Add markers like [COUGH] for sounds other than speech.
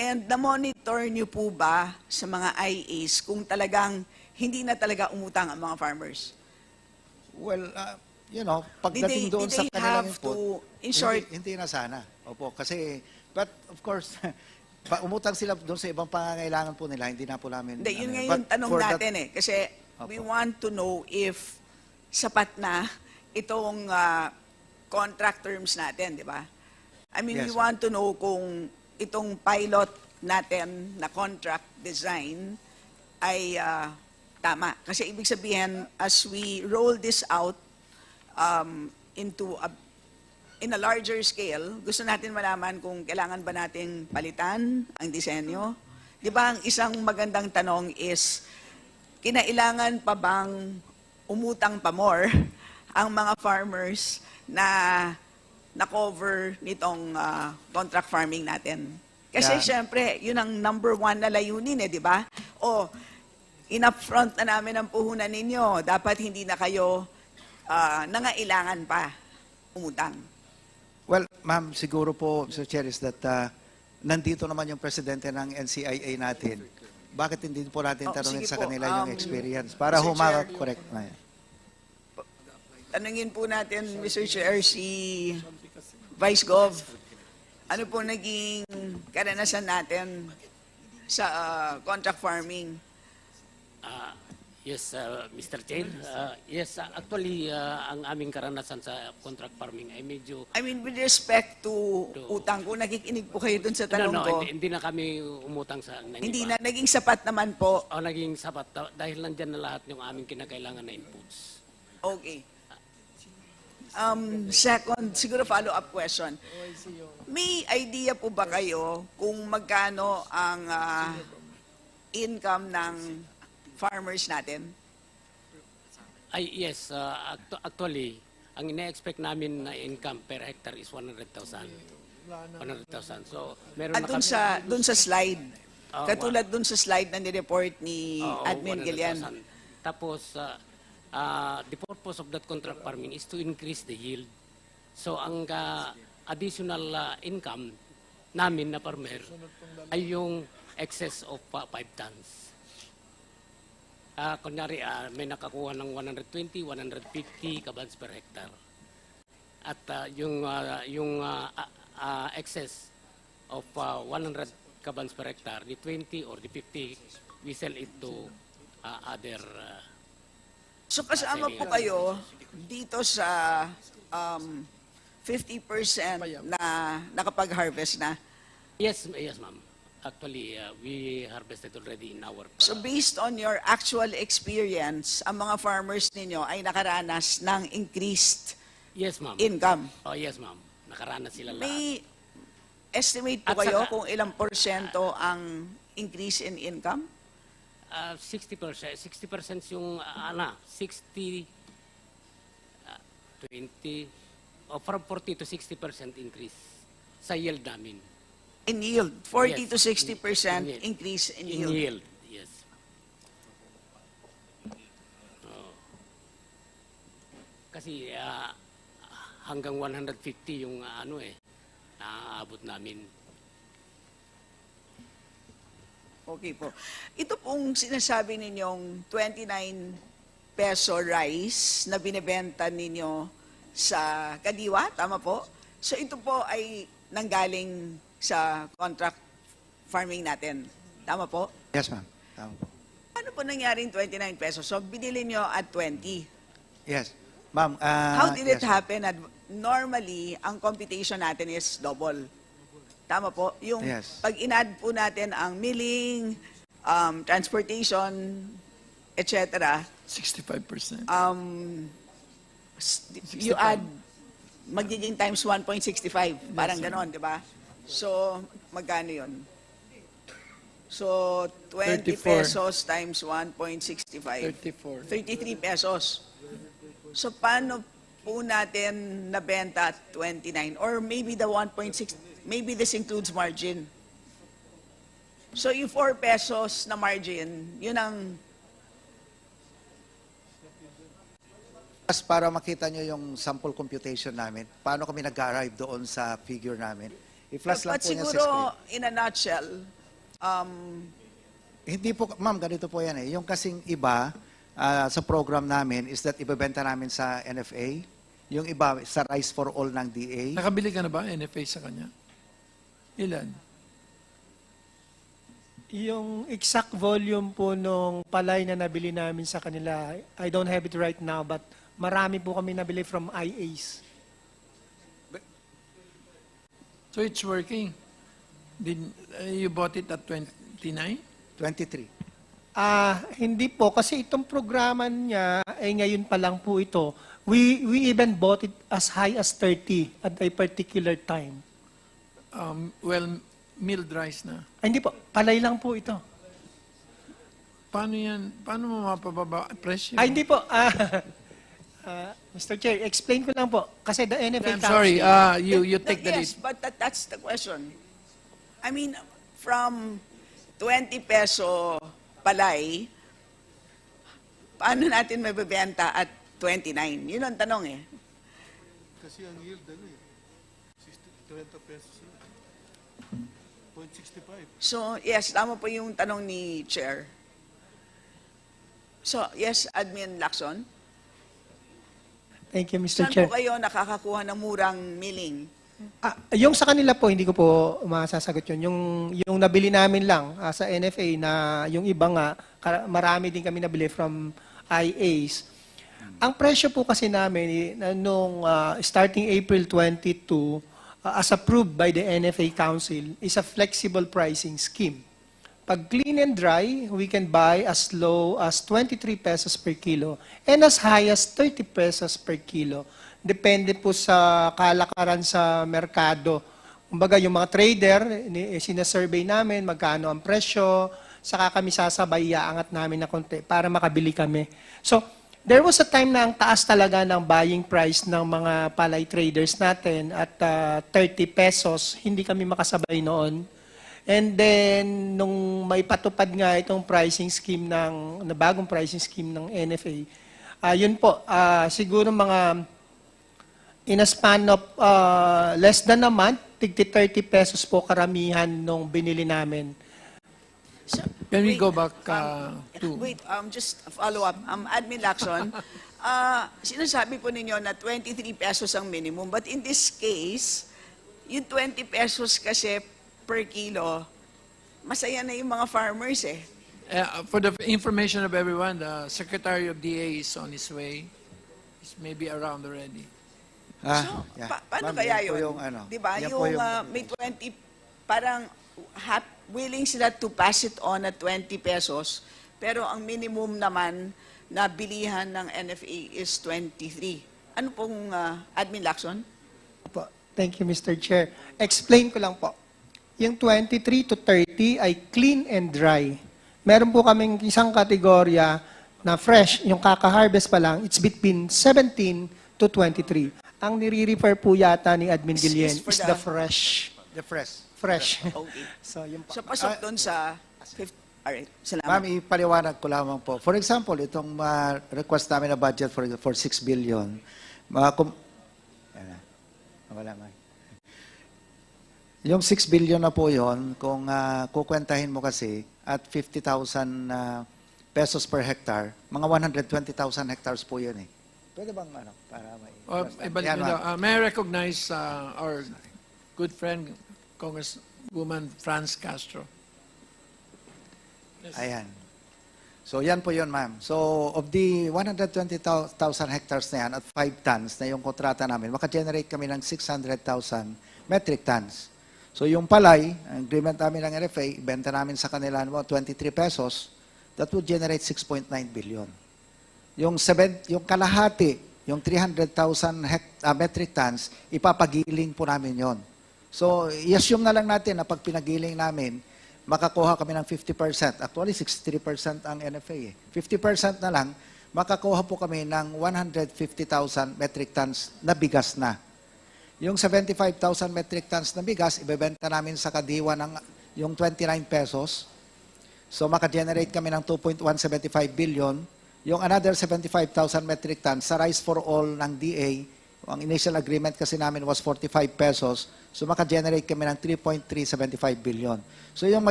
And na-monitor niyo po ba sa mga IAs kung talagang hindi na talaga umutang ang mga farmers? Well, uh, you know, Did pagdating they- doon did sa they kanilang have input, to- in short- hindi, hindi na sana. Opo, kasi, but of course, [LAUGHS] pa, umutang sila doon sa ibang pangangailangan po nila, hindi na po namin. Hindi, yun ano, nga but yung tanong for that- natin eh. Kasi we Opo. want to know if sapat na itong ah, contract terms natin, di ba? I mean, we Yes. want to know kung itong pilot natin na contract design ay ah, tama. Kasi ibig sabihin, as we roll this out um, into a in a larger scale, gusto natin malaman kung kailangan ba nating palitan ang disenyo. Di ba, ang isang magandang tanong is, kinailangan pa bang umutang pa more [LAUGHS] ang mga farmers na na-cover nitong ah, contract farming natin? Kasi Yeah. syempre, yun ang number one na layunin eh, di ba? O, in-upfront na namin ang puhunan ninyo. Dapat hindi na kayo ah, nangailangan pa umutang. Well, ma'am, siguro po, Mr. Chair, is that uh, nandito naman yung presidente ng NCIA natin. Bakit hindi po natin Oh, sa po, kanila um, yung experience para Mr. humaka Chair. correct na yan. Tanungin po natin, Mr. Chair, si Vice Gov, ano po naging karanasan natin sa ah, contract farming? Ah, yes, uh, Mr. Chair. Ah, yes, ah, actually, ah, ang aming karanasan sa contract farming ay medyo... I mean, with respect to To- utang, kung nakikinig po kayo dun sa tanong no, no, ko, hindi, hindi na kami umutang sa ng hindi iba. na naging sapat naman po. O naging sapat dahil nandyan na lahat yung aming kinakailangan na inputs. Okay. Um, second, [LAUGHS] siguro follow-up question. May idea po ba kayo kung magkano ang ah, income ng farmers natin? Ay, yes, actu- actually, ang ine-expect namin na income per hectare is 100,000. 100,000. So, meron At na dun kami... sa, dun sa slide, Ah, katulad dun sa slide na nireport ni Oo, Admin 100,000. Gillian. Tapos, ah, ah, the purpose of that contract farming is to increase the yield. So, ang ah, additional ah, income namin na farmer ay yung excess of 5 tons. Ah, kunyari, ah, may nakakuha ng 120, 150 kabans per hectare. At ah, yung ah, yung ah, ah, excess of ah, 100 kabans per hectare, the 20 or the 50, we sell it to ah, other ah, So kasama po kayo dito sa um, 50% na nakapag-harvest na. Yes, yes, ma'am. Actually, uh, we harvested already in our. So based on your actual experience, ang mga farmers ninyo ay nakaranas ng increased yes, ma'am. income. Oh, yes, ma'am. Nakaranas sila lahat. May estimate po At kayo saka- kung ilang porsyento ang increase in income? Uh, 60%. 60% yung, uh, ano, 60, uh, 20, oh, from 40 to 60% increase sa yield namin. In yield, 40 Yes, to 60% in yield. increase in In yield. yield, yes. Oh. Kasi ah, hanggang 150 yung ah, ano eh, naaabot namin. Okay po. Ito pong sinasabi ninyong 29 peso rice na binebenta ninyo sa Kadiwa, tama po? So ito po ay nanggaling sa contract farming natin. Tama po? Yes, ma'am. Tama po. Ano po nangyaring 29 pesos? So binili nyo at 20. Yes. Ma'am, uh, How did it yes. happen? At normally, ang computation natin is double. Tama po? Yung Yes. pag in-add po natin ang milling, um, transportation, etc., 65%. um, s- you add, magiging times 1.65. Parang ganon, di ba? So, magkano yun? So, 20 34. pesos times 1.65. 34. 33 pesos. So paano po natin nabenta at 29? Or maybe the 1.6, maybe this includes margin. So yung 4 pesos na margin, yun ang, para makita nyo yung sample computation namin, paano kami nag-arrive doon sa figure namin, I-flash lang po niya sa siguro, in a nutshell, um, Hindi po, ma'am, ganito po yan eh. Yung kasing iba ah, sa program namin is that ibebenta namin sa NFA. Yung iba sa Rice for All ng DA. Nakabili ka na ba NFA sa kanya? Ilan? Yung exact volume po nung palay na nabili namin sa kanila, I don't have it right now, but marami po kami nabili from IAs. So it's working. Did, uh, you bought it at 29? 23. Ah, hindi po kasi itong programa niya ay ngayon pa lang po ito. We we even bought it as high as 30 at a particular time. Um, well, milled rice na. Ay, hindi po, palay lang po ito. Paano yan? Paano mo mapababa ang presyo? Ay, hindi po. Ah, [LAUGHS] ah, Mr. Chair, explain ko lang po. Kasi the NFA I'm sorry, uh, you, you take the lead. yes, but that, that's the question. I mean, from 20 peso palay, paano natin mabibenta at 29? Yun ang tanong eh. Kasi ang yield ano eh, 60, 30 pesos eh. 0.65. So, yes, tama po yung tanong ni Chair. So, yes, Admin Lacson, Thank you, Mr. saan Chair. po kayo nakakakuha ng murang milling? Ah, yung sa kanila po, hindi ko po masasagot yun. Yung, yung nabili namin lang ah, sa NFA na yung iba nga, marami din kami nabili from IAs. Ang presyo po kasi namin, eh, na nung ah, starting April 22, ah, as approved by the NFA Council, is a flexible pricing scheme. Pag clean and dry, we can buy as low as 23 pesos per kilo and as high as 30 pesos per kilo. Depende po sa kalakaran sa merkado. Kumbaga, yung mga trader, eh, sinasurvey namin magkano ang presyo, saka kami sasabay, iaangat namin na konti para makabili kami. So, there was a time na ang taas talaga ng buying price ng mga palay traders natin at ah, 30 pesos. Hindi kami makasabay noon. And then, nung may patupad nga itong pricing scheme ng, na bagong pricing scheme ng NFA, ah yun po, ah, siguro mga in a span of ah, less than a month, tigti 30 pesos po karamihan nung binili namin. So, Can we wait, go back uh, um, to... Wait, um, just a follow-up. Um, Admin Lacson, [LAUGHS] uh, sinasabi po ninyo na 23 pesos ang minimum, but in this case, yung 20 pesos kasi per kilo, masaya na yung mga farmers eh. Uh, for the information of everyone, the Secretary of DA is on his way. He's maybe around already. Ah, so, yeah. pa- paano Ma'am, kaya yan po yun? Yung, ano, Di ba? yan Yung, po yung- uh, may 20, parang hap- willing sila to pass it on at 20 pesos, pero ang minimum naman na bilihan ng NFA is 23. Ano pong uh, Admin Lacson? Po. Thank you, Mr. Chair. Explain ko lang po. Yung 23 to 30 ay clean and dry. Meron po kaming isang kategorya na fresh, yung kaka-harvest pa lang, it's between 17 to 23. Ang nire-refer po yata ni Admin Is- Guillen is for is the- the fresh. The fresh. Fresh. [LAUGHS] Okay. so, yun po. So pasok doon sa... fif- Alright, salamat. Ma'am, ipaliwanag ko lamang po. For example, itong uh, request namin na budget for for 6 billion, mga kum- na. Wala, ma'am. Yung 6 billion na po yon, kung uh, kukwentahin mo kasi at 50,000 uh, pesos per hectare, mga 120,000 hectares po yun eh. Pwede bang ano, para may... Uh, ibalik ma'am. daw. Uh, may I recognize uh, our good friend, Congresswoman Franz Castro. Ayan. So yan po yun, ma'am. So of the 120,000 hectares na yan at 5 tons na yung kontrata namin, maka-generate kami ng 600,000 metric tons. So yung palay, ang agreement namin ng RFA, benta namin sa kanila ng 23 pesos, that would generate 6.9 billion. Yung, seven, yung kalahati, yung 300,000 hect- ah, metric tons, ipapagiling po namin yon. So, i-assume na lang natin na pag pinagiling namin, makakuha kami ng 50%. Actually, 63% ang NFA. Eh. 50% na lang, makakuha po kami ng 150,000 metric tons na bigas na. Yung 75,000 metric tons na bigas, ibebenta namin sa kadiwa ng yung 29 pesos. So maka-generate kami ng 2.175 billion. Yung another 75,000 metric tons sa Rice for All ng DA, Ang initial agreement kasi namin was 45 pesos. So maka-generate kami ng 3.375 billion. So yung